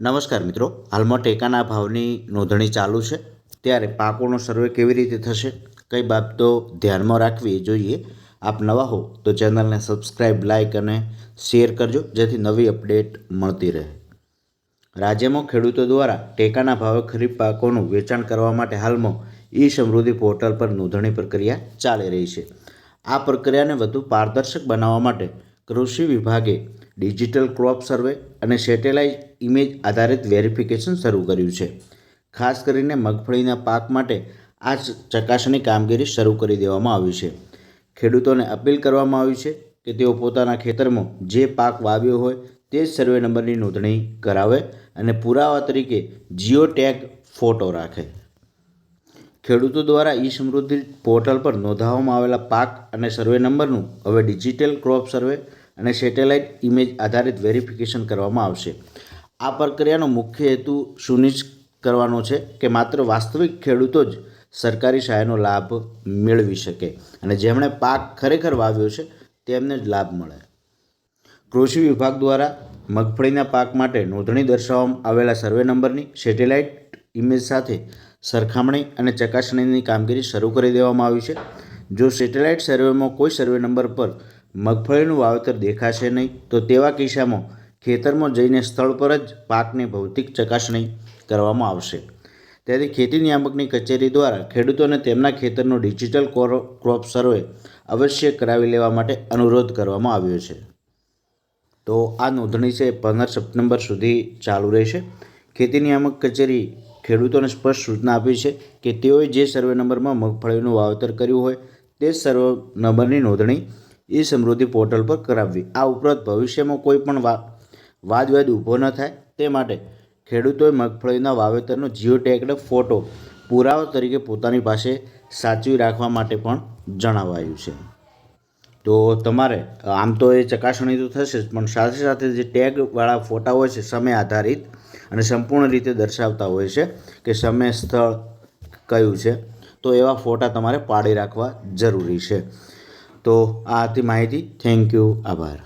નમસ્કાર મિત્રો. હાલમાં ટેકાના ભાવની નોંધણી ચાલુ છે. ત્યારે પાકોનો સર્વે કેવી રીતે થશે કઈ બાબતો ધ્યાનમાં રાખવી જોઈએ. આપ નવા હો તો ચેનલને સબસ્ક્રાઈબ લાઇક અને શેર કરજો, જેથી નવી અપડેટ મળતી રહે. રાજ્યમાં ખેડૂતો દ્વારા ટેકાના ભાવે ખરીફ પાકોનું વેચાણ કરવા માટે હાલમાં ઈ સમૃદ્ધિ પોર્ટલ પર નોંધણી પ્રક્રિયા ચાલી રહી છે. આ પ્રક્રિયાને વધુ પારદર્શક બનાવવા માટે કૃષિ વિભાગે ડિજિટલ ક્રોપ સર્વે અને સેટેલાઇટ ઇમેજ આધારિત વેરિફિકેશન શરૂ કર્યું છે. ખાસ કરીને મગફળીના પાક માટે આ ચકાસણી કામગીરી શરૂ કરી દેવામાં આવી છે. ખેડૂતોને અપીલ કરવામાં આવી છે કે તેઓ પોતાના ખેતરમાં જે પાક વાવ્યો હોય તે જ સર્વે નંબરની નોંધણી કરાવે અને પુરાવા તરીકે જીઓ ટેગ ફોટો રાખે. ખેડૂતો દ્વારા ઈ સમૃદ્ધિ પોર્ટલ પર નોંધાવવામાં આવેલા પાક અને સર્વે નંબરનું હવે ડિજિટલ ક્રોપ સર્વે અને સેટેલાઇટ ઇમેજ આધારિત વેરિફિકેશન કરવામાં આવશે. આ પ્રક્રિયાનો મુખ્ય હેતુ સુનિશ્ચિત કરવાનો છે કે માત્ર વાસ્તવિક ખેડૂતો જ સરકારી સહાયનો લાભ મેળવી શકે અને જેમણે પાક ખરેખર વાવ્યો છે, તેમને જ લાભ મળે. કૃષિ વિભાગ દ્વારા મગફળીના પાક માટે નોંધણી દર્શાવવામાં આવેલા સર્વે નંબરની સેટેલાઇટ ઇમેજ સાથે સરખામણી અને ચકાસણીની કામગીરી શરૂ કરી દેવામાં આવી છે. જો સેટેલાઇટ સર્વેમાં કોઈ સર્વે નંબર પર મગફળીનું વાવેતર દેખાશે નહીં તો તેવા કિસ્સામાં ખેતરમાં જઈને સ્થળ પર જ પાકની ભૌતિક ચકાસણી કરવામાં આવશે. તેથી ખેતી નિયામકની કચેરી દ્વારા ખેડૂતોને તેમના ખેતરનો ડિજિટલ ક્રોપ સર્વે અવશ્ય કરાવી લેવા માટે અનુરોધ કરવામાં આવ્યો છે. તો આ નોંધણી છે પંદર સપ્ટેમ્બર સુધી ચાલુ રહેશે. ખેતી નિયામક કચેરી ખેડૂતોને સ્પષ્ટ સૂચના આપી છે કે તેઓએ જે સર્વે નંબરમાં મગફળીનું વાવેતર કર્યું હોય તે સર્વે નંબરની નોંધણી ઈ સમૃદ્ધિ પોર્ટલ પર કરાવવી. આ ઉપરાંત ભવિષ્યમાં કોઈ પણ વા, વાદવિવાદ ઊભો ન થાય. તે માટે ખેડૂતોએ મગફળીના વાવેતરનો જીઓ ફોટો પુરાવા તરીકે પોતાની પાસે સાચવી રાખવા માટે પણ જણાવાયું છે. તો તમારે, આમ તો એ ચકાસણી તો થશે જ, પણ સાથે સાથે જે ટેગવાળા ફોટા હોય છે, સમય આધારિત અને સંપૂર્ણ રીતે દર્શાવતા હોય છે કે સમય સ્થળ કયું છે, તો એવા ફોટા તમારે પાડી રાખવા જરૂરી છે. તો આ હતી માહિતી. થેન્ક યુ આભાર.